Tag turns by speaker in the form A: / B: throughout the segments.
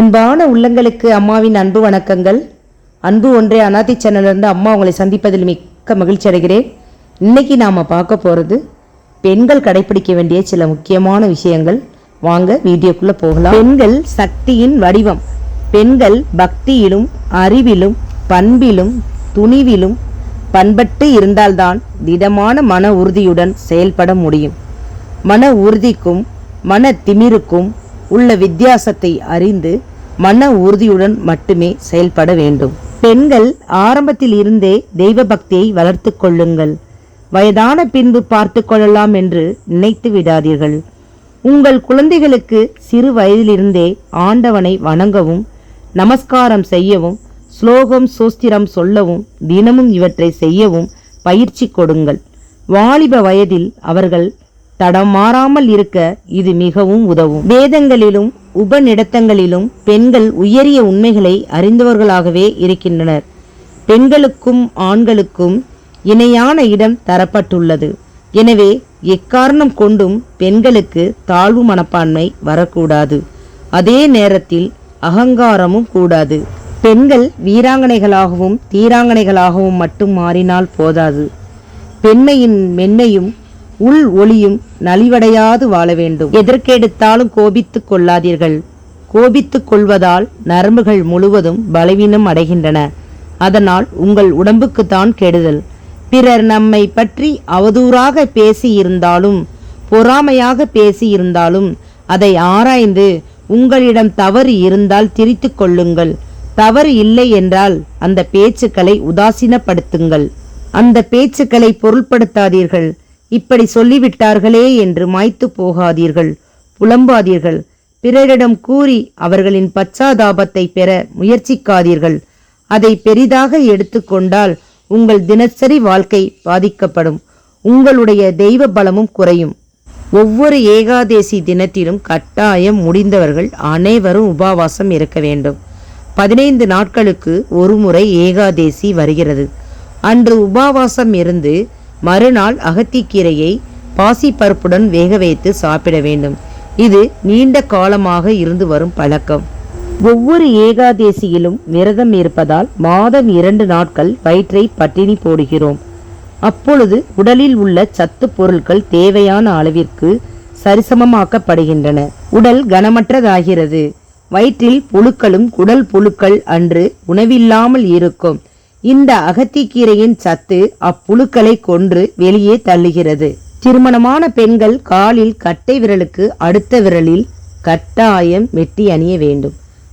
A: அன்பான உள்ளங்களுக்கு அம்மாவின் அன்பு வணக்கங்கள். அன்பு ஒன்றே அனாதி சேனலிருந்து அம்மா உங்களை சந்திப்பதில் மிக்க மகிழ்ச்சி அடைகிறேன். இன்னைக்கு நாம் பார்க்க போகிறது பெண்கள் கடைபிடிக்க வேண்டிய சில முக்கியமான விஷயங்கள். வாங்க வீடியோக்குள்ளே போகலாம். பெண்கள் சக்தியின் வடிவம். பெண்கள் பக்தியிலும் அறிவிலும் பண்பிலும் துணிவிலும் பண்பட்டு இருந்தால்தான் திடமான மன உறுதியுடன் செயல்பட முடியும். மன உறுதிக்கும் மன திமிருக்கும் உள்ள வித்தியாசத்தை அறிந்து மன உறுதியுடன் மட்டுமே செயல்பட வேண்டும். பெண்கள் ஆரம்பத்தில் இருந்தே தெய்வ பக்தியை வளர்த்து கொள்ளுங்கள். வயதான பின்பு பார்த்து கொள்ளலாம் என்று நினைத்து விடாதீர்கள். உங்கள் குழந்தைகளுக்கு சிறு வயதிலிருந்தே ஆண்டவனை வணங்கவும் நமஸ்காரம் செய்யவும் ஸ்லோகம் சோஸ்திரம் சொல்லவும் தினமும் இவற்றை செய்யவும் பயிற்சி கொடுங்கள். வாலிப வயதில் அவர்கள் தடம் மாறாமல் இருக்க இது மிகவும் உதவும். வேதங்களிலும் உபநிடத்தங்களிலும் பெண்கள் உயரிய உண்மைகளை அறிந்தவர்களாகவே இருக்கின்றனர். பெண்களுக்கும் ஆண்களுக்கும் இணையான இடம் தரப்பட்டுள்ளது. எனவே எக்காரணம் கொண்டும் பெண்களுக்கு தாழ்வு மனப்பான்மை வரக்கூடாது. அதே நேரத்தில் அகங்காரமும் கூடாது. பெண்கள் வீராங்கனைகளாகவும் தீராங்கனைகளாகவும் மட்டும் மாறினால் போதாது. பெண்மையின் மென்மையும் உள் ஒளியும் நலிவடையாது வாழ வேண்டும். எதற்கெடுத்தாலும் கோபித்துக் கொள்ளாதீர்கள். கோபித்துக் கொள்வதால் நரம்புகள் முழுவதும் பலவீனம் அடைகின்றன. அதனால் உங்கள் உடம்புக்குத்தான் கெடுதல். பிறர் நம்மை பற்றி அவதூறாக பேசியிருந்தாலும் பொறாமையாக பேசியிருந்தாலும் அதை ஆராய்ந்து உங்களிடம் தவறு இருந்தால் திரித்து கொள்ளுங்கள். தவறு இல்லை என்றால் அந்த பேச்சுக்களை உதாசீனப்படுத்துங்கள். அந்த பேச்சுக்களை பொருள்படுத்தாதீர்கள். இப்படி சொல்லிவிட்டார்களே என்று மாய்த்து போகாதீர்கள் புலம்பாதீர்கள். பிறரிடம் கூறி அவர்களின் பச்சாதாபத்தை பெற முயற்சிக்காதீர்கள். அதை பெரிதாக எடுத்துக்கொண்டால் உங்கள் தினசரி வாழ்க்கை பாதிக்கப்படும். உங்களுடைய தெய்வ பலமும் குறையும். ஒவ்வொரு ஏகாதேசி தினத்திலும் கட்டாயம் முடிந்தவர்கள் அனைவரும் உபவாசம் இருக்க வேண்டும். பதினைந்து நாட்களுக்கு ஒரு முறை ஏகாதேசி வருகிறது. அன்று உபவாசம் இருந்து மறுநாள் அகத்திக்கீரையை பாசிப்பருப்புடன் வேக வைத்து சாப்பிட வேண்டும். இது நீண்ட காலமாக இருந்து வரும் பழக்கம். ஒவ்வொரு ஏகாதேசியிலும் விரதம் இருப்பதால் மாதம் இரண்டு நாட்கள் வயிற்றை பட்டினி போடுகிறோம். அப்பொழுது உடலில் உள்ள சத்து பொருட்கள் தேவையான அளவிற்கு சரிசமமாக்கப்படுகின்றன. உடல் கனமற்றதாகிறது. வயிற்றில் புழுக்களும் குடல் புழுக்கள் அன்று உணவில்லாமல் இருக்கும். இந்த அகத்திக்கீரையின் சத்து அப்புழுக்களை கொன்று வெளியே தள்ளுகிறது. திருமணமான பெண்கள் காலில் கட்டை விரலுக்கு அடுத்த விரலில் கட்டாயம் வெட்டி அணிய வேண்டும்.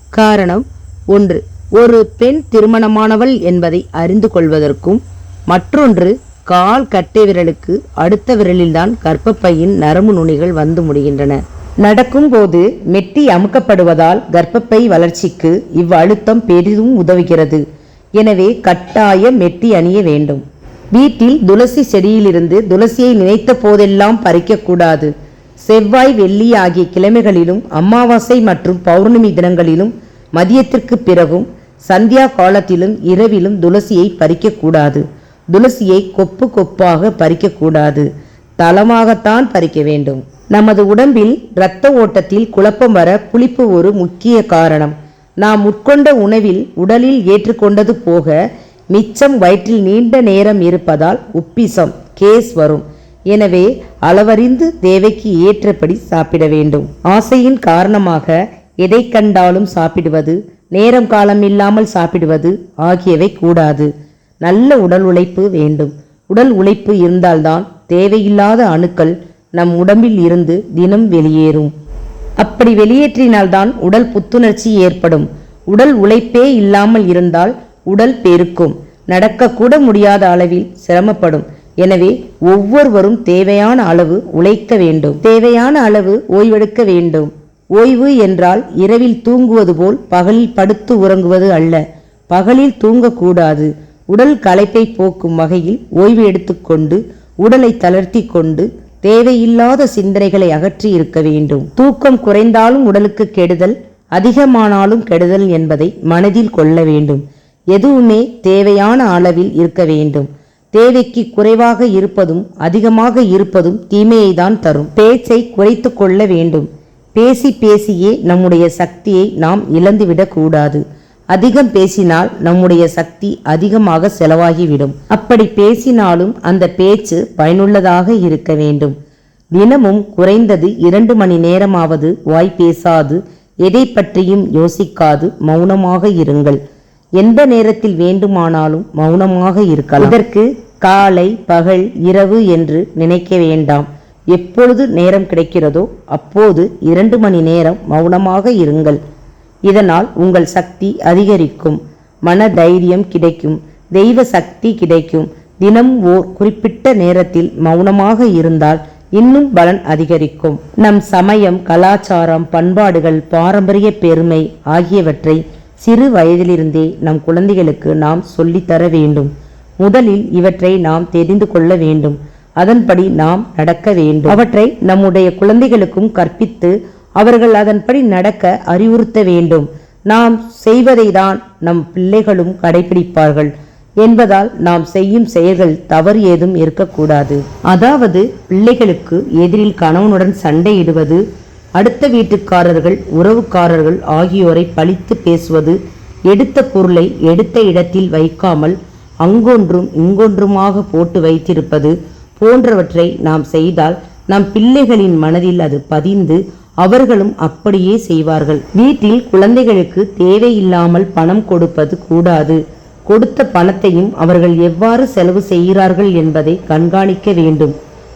A: காரணம் ஒன்று ஒரு பெண் திருமணமானவள் என்பதை அறிந்து கொள்வதற்கும் மற்றொன்று கால் கட்டை விரலுக்கு அடுத்த விரலில்தான் கர்ப்பப்பையின் நரம்பு நுனிகள் வந்து முடிகின்றன. நடக்கும்போது மெட்டி அமுக்கப்படுவதால் கர்ப்பப்பை வளர்ச்சிக்கு இவ்வழுத்தம் பெரிதும் உதவுகிறது. எனவே கட்டாயம் மெட்டி அணிய வேண்டும். வீட்டில் துளசி செடியிலிருந்து துளசியை நினைத்த போதெல்லாம் பறிக்கக்கூடாது செவ்வாய் வெள்ளி ஆகிய கிழமைகளிலும் அமாவாசை மற்றும் பௌர்ணமி தினங்களிலும் மதியத்திற்கு பிறகும் சந்தியா காலத்திலும் இரவிலும் துளசியை பறிக்கக்கூடாது துளசியை கொப்பு கொப்பாக பறிக்கக்கூடாது தளமாகத்தான் பறிக்க வேண்டும். நமது உடம்பில் இரத்த ஓட்டத்தில் குழப்பம் வர புளிப்பு ஒரு முக்கிய காரணம். நாம் உட்கொண்ட உணவில் உடலில் ஏற்றுக்கொண்டது போக மிச்சம் வயிற்றில் நீண்ட நேரம் இருப்பதால் உப்பிசம் கேஸ் வரும். எனவே அளவறிந்து தேவைக்கு ஏற்றபடி சாப்பிட வேண்டும். ஆசையின் காரணமாக எதை கண்டாலும் சாப்பிடுவது நேரம் காலம் இல்லாமல் சாப்பிடுவது ஆகியவை கூடாது. நல்ல உடல் உழைப்பு வேண்டும். உடல் உழைப்பு இருந்தால்தான் தேவையில்லாத அணுக்கள் நம் உடம்பில் இருந்து தினம் வெளியேறும். அப்படி வெளியேற்றினால்தான் உடல் புத்துணர்ச்சி ஏற்படும். உடல் உழைப்பே இல்லாமல் இருந்தால் உடல் பெருக்கும். நடக்கக்கூட முடியாத அளவில் சிரமப்படும். எனவே ஒவ்வொருவரும் தேவையான அளவு உழைக்க வேண்டும். தேவையான அளவு ஓய்வெடுக்க வேண்டும். ஓய்வு என்றால் இரவில் தூங்குவது போல் பகலில் படுத்து உறங்குவது அல்ல. பகலில் தூங்கக்கூடாது. உடல் களைப்பை போக்கும் வகையில் ஓய்வு எடுத்துக்கொண்டு உடலை தளர்த்தி கொண்டு தேவையில்லாத சிந்தனைகளை அகற்றி இருக்க வேண்டும். தூக்கம் குறைந்தாலும் உடலுக்கு கெடுதல் அதிகமானாலும் கெடுதல் என்பதை மனதில் கொள்ள வேண்டும். எதுவுமே தேவையான அளவில் இருக்க வேண்டும். தேவைக்கு குறைவாக இருப்பதும் அதிகமாக இருப்பதும் தீமையை தான் தரும். பேச்சை குறைத்து கொள்ள வேண்டும். பேசி பேசியே நம்முடைய சக்தியை நாம் இழந்துவிடக்கூடாது அதிகம் பேசினால் நம்முடைய சக்தி அதிகமாக செலவாகிவிடும். அப்படி பேசினாலும் அந்த பேச்சு பயனுள்ளதாக இருக்க வேண்டும். தினமும் குறைந்தது இரண்டு மணி நேரமாவது வாய் பேசாது எதை பற்றியும் யோசிக்காது மௌனமாக இருங்கள். எந்த நேரத்தில் வேண்டுமானாலும் மௌனமாக இருக்கலாம். இதற்கு காலை பகல் இரவு என்று நினைக்க வேண்டாம். எப்பொழுது நேரம் கிடைக்கிறதோ அப்போது இரண்டு மணி நேரம் மௌனமாக இருங்கள். இதனால் உங்கள் சக்தி அதிகரிக்கும். மன தைரியம் கிடைக்கும். தெய்வ சக்தி கிடைக்கும். தினம் ஓர் குறிப்பிட்ட நேரத்தில் மௌனமாக இருந்தால் இன்னும் பலன் அதிகரிக்கும். நம் சமயம் கலாச்சாரம் பண்பாடுகள் பாரம்பரிய பெருமை ஆகியவற்றை சிறு வயதிலிருந்தே நம் குழந்தைகளுக்கு நாம் சொல்லித்தர வேண்டும். முதலில் இவற்றை நாம் தெரிந்து கொள்ள வேண்டும். அதன்படி நாம் நடக்க வேண்டும். அவற்றை நம்முடைய குழந்தைகளுக்கும் கற்பித்து அவர்கள் அதன்படி நடக்க அறிவுறுத்த வேண்டும். நாம் செய்வதை தான் நம் பிள்ளைகளும் கடைபிடிப்பார்கள். என்பதால் நாம் செய்யும் செயல்கள் தவறு ஏதும் இருக்கக்கூடாது. அதாவது பிள்ளைகளுக்கு எதிரில் கணவனுடன் சண்டையிடுவது அடுத்த வீட்டுக்காரர்கள் உறவுக்காரர்கள் ஆகியோரை பழித்து பேசுவது எடுத்த பொருளை எடுத்த இடத்தில் வைக்காமல் அங்கொன்றும் இங்கொன்றுமாக போட்டு வைத்திருப்பது போன்றவற்றை நாம் செய்தால் நம் பிள்ளைகளின் மனதில் அது பதிந்து அவர்களும் அப்படியே செய்வார்கள். வீட்டில் குழந்தைகளுக்கு தேவையில்லாமல் பணம் கொடுப்பது கூடாது. கொடுத்த பணத்தையும் அவர்கள் எவ்வாறு செலவு செய்கிறார்கள் என்பதை கண்காணிக்க வேண்டும்.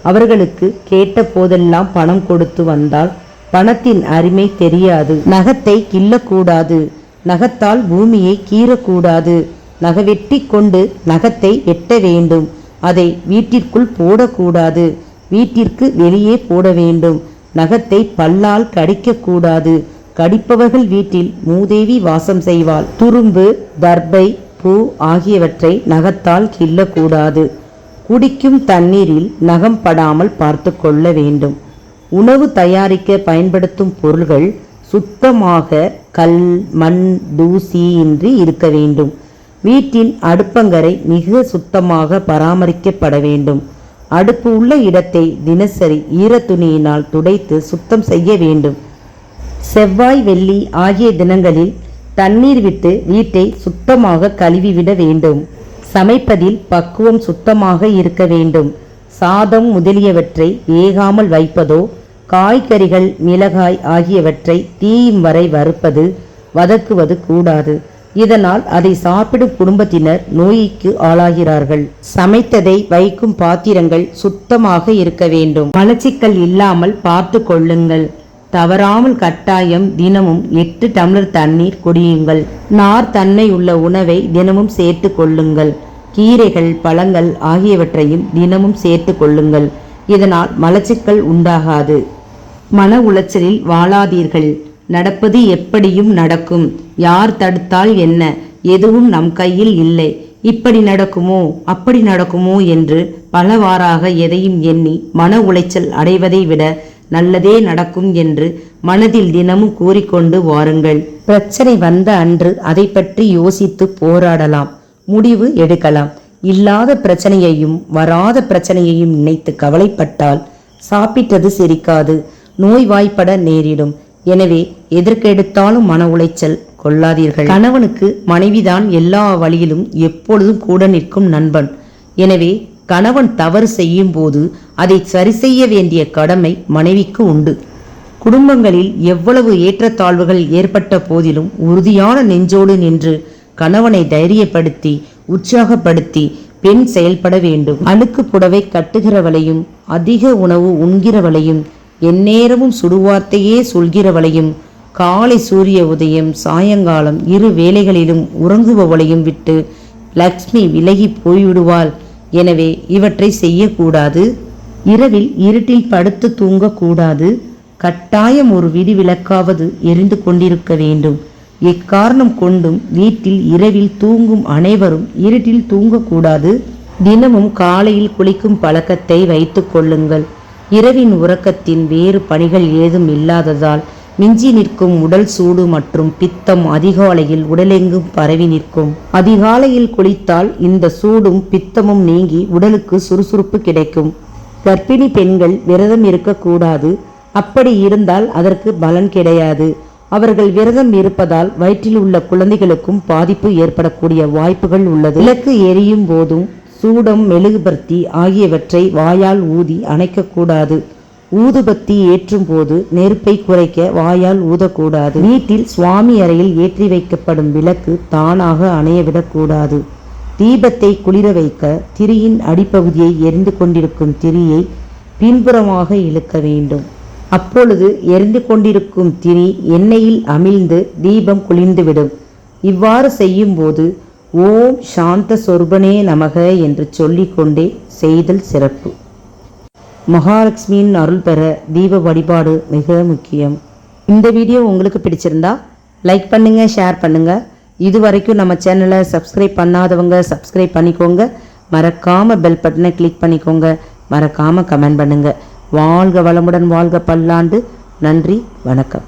A: அவர்களுக்கு கேட்ட போதெல்லாம் பணம் கொடுத்து வந்தால் பணத்தின் அருமை தெரியாது. நகத்தை கிள்ளக்கூடாது. நகத்தால் பூமியை கீறக்கூடாது. நகவெட்டி கொண்டு நகத்தை எட்ட வேண்டும். அதை வீட்டிற்குள் போடக்கூடாது. வீட்டிற்கு வெளியே போட வேண்டும். நகத்தை பல்லால் கடிக்கக்கூடாது. கடிப்பவர்கள் வீட்டில் மூதேவி வாசம் செய்வாள். துரும்பு தர்பை பூ ஆகியவற்றை நகத்தால் கிள்ளக்கூடாது. குடிக்கும் தண்ணீரில் நகம் படாமல் பார்த்து கொள்ள வேண்டும். உணவு தயாரிக்க பயன்படுத்தும் பொருள்கள் சுத்தமாக கல் மண் தூசி இன்றி இருக்க வேண்டும். வீட்டின் அடுப்பங்கரை மிக சுத்தமாக பராமரிக்கப்பட வேண்டும். அடுப்பு உள்ள இடத்தை தினசரி ஈரத்துணியினால் துடைத்து சுத்தம் செய்ய வேண்டும். செவ்வாய் வெள்ளி ஆகிய தினங்களில் தண்ணீர் விட்டு வீட்டை சுத்தமாக கழுவிவிட வேண்டும். சமைப்பதில் பக்குவம் சுத்தமாக இருக்க வேண்டும். சாதம் முதலியவற்றை வேகாமல் வைப்பதோ காய்கறிகள் மிளகாய் ஆகியவற்றை தீயும் வரை வறுப்பது வதக்குவது கூடாது. இதனால் அதை சாப்பிடும் குடும்பத்தினர் நோய்க்கு ஆளாகிறார்கள். சமைத்ததை வைக்கும் பாத்திரங்கள் சுத்தமாக இருக்க வேண்டும். மலச்சிக்கல் இல்லாமல் பார்த்து கொள்ளுங்கள். தவறாமல் கட்டாயம் தினமும் எட்டு டம்ளர் தண்ணீர் குடியுங்கள். நார் தன்மை உள்ள உணவை தினமும் சேர்த்து கொள்ளுங்கள். கீரைகள் பழங்கள் ஆகியவற்றையும் தினமும் சேர்த்து கொள்ளுங்கள். இதனால் மலச்சிக்கல் உண்டாகாது. மன உளைச்சலில் வாழாதீர்கள். நடப்பது எப்படியும் நடக்கும். யார் தடுத்தால் என்ன? எதுவும் நம் கையில் இல்லை. இப்படி நடக்குமோ? அப்படி நடக்குமோ? என்று பலவாறாக எதையும் எண்ணி மன உளைச்சல் அடைவதை விட நல்லதே நடக்கும் என்று மனதில் தினமும் கூறிக்கொண்டு வாருங்கள். பிரச்சனை வந்த அன்று அதை பற்றி யோசித்து போராடலாம். முடிவு எடுக்கலாம். இல்லாத பிரச்சனையையும் வராத பிரச்சனையையும் நினைத்து கவலைப்பட்டால் சாப்பிட்டது சிரிக்காது. நோய்வாய்ப்பட நேரிடும். எனவே எதற்கெடுத்தாலும் மன உளைச்சல் கொள்ளாதீர்கள். கணவனுக்கு மனைவிதான் எல்லா வழியிலும் எப்பொழுதும் கூட நிற்கும் நண்பன். எனவே கணவன் தவறு செய்யும் போது அதை சரி செய்ய வேண்டிய கடமை மனைவிக்கு உண்டு. குடும்பங்களில் எவ்வளவு ஏற்றத்தாழ்வுகள் ஏற்பட்ட போதிலும் உறுதியான நெஞ்சோடு நின்று கணவனை தைரியப்படுத்தி உற்சாகப்படுத்தி பெண் செயல்பட வேண்டும். அழுக்கு புடவை கட்டுகிறவளையும் அதிக உணவு உண்கிறவளையும் எந்நேரமும் சுடுவார்த்தையே சொல்கிறவளையும் காலை சூரிய உதயம் சாயங்காலம் இரு வேளைகளிலும் உறங்குபவளையும் விட்டு லக்ஷ்மி விலகி போய்விடுவாள். எனவே இவற்றை செய்யக்கூடாது. இரவில் இருட்டில் படுத்து தூங்கக்கூடாது. கட்டாயம் ஒரு விதிவிலக்காவது எரிந்து கொண்டிருக்க வேண்டும். எக்காரணம் கொண்டும் வீட்டில் இரவில் தூங்கும் அனைவரும் இருட்டில் தூங்கக்கூடாது. தினமும் காலையில் குளிக்கும் பழக்கத்தை வைத்துக் கொள்ளுங்கள். இரவின் உறக்கத்தின் வேறு பணிகள் ஏதும் இல்லாததால் மிஞ்சி நிற்கும் உடல் சூடு மற்றும் பித்தம் அதிகாலையில் உடலெங்கும் பரவி நிற்கும். அதிகாலையில் குளித்தால் இந்த சூடும் பித்தமும் நீங்கி உடலுக்கு சுறுசுறுப்பு கிடைக்கும். கர்ப்பிணி பெண்கள் விரதம் இருக்கக்கூடாது. அப்படி இருந்தால் அதற்கு பலன் கிடையாது. அவர்கள் விரதம் இருப்பதால் வயிற்றில் உள்ள குழந்தைகளுக்கும் பாதிப்பு ஏற்படக்கூடிய வாய்ப்புகள் உள்ளது. விளக்கு எரியும் போதும் சூடம் மெழுகுபர்த்தி ஆகியவற்றை வாயால் ஊதி அணைக்கக்கூடாது. ஊதுபத்தி ஏற்றும் போது நெருப்பை குறைக்க வாயால் ஊதக்கூடாது. வீட்டில் சுவாமி அறையில் ஏற்றி வைக்கப்படும் விளக்கு தானாக அணையவிடக்கூடாது. தீபத்தை குளிர வைக்க திரியின் அடிப்பகுதியை எரிந்து கொண்டிருக்கும் திரியை பின்புறமாக இழுக்க வேண்டும். அப்பொழுது எரிந்து கொண்டிருக்கும் திரி எண்ணெயில் அமிழ்ந்து தீபம் குளிர்ந்துவிடும். இவ்வாறு செய்யும்போது ஓம் சாந்த சொர்பனே நமக என்று சொல்லிக்கொண்டே செய்தல் சிறப்பு. மகாலட்சுமியின் அருள் பெற தீப வழிபாடு மிக முக்கியம். இந்த வீடியோ உங்களுக்கு பிடிச்சிருந்தா லைக் பண்ணுங்கள் ஷேர் பண்ணுங்கள் இது வரைக்கும் நம்ம சேனலை சப்ஸ்கிரைப் பண்ணாதவங்க சப்ஸ்கிரைப் பண்ணிக்கோங்க. மறக்காமல் பெல் பட்டனை கிளிக் பண்ணிக்கோங்க. மறக்காமல் கமெண்ட் பண்ணுங்க. வாழ்க வளமுடன் வாழ்க பல்லாண்டு. நன்றி வணக்கம்.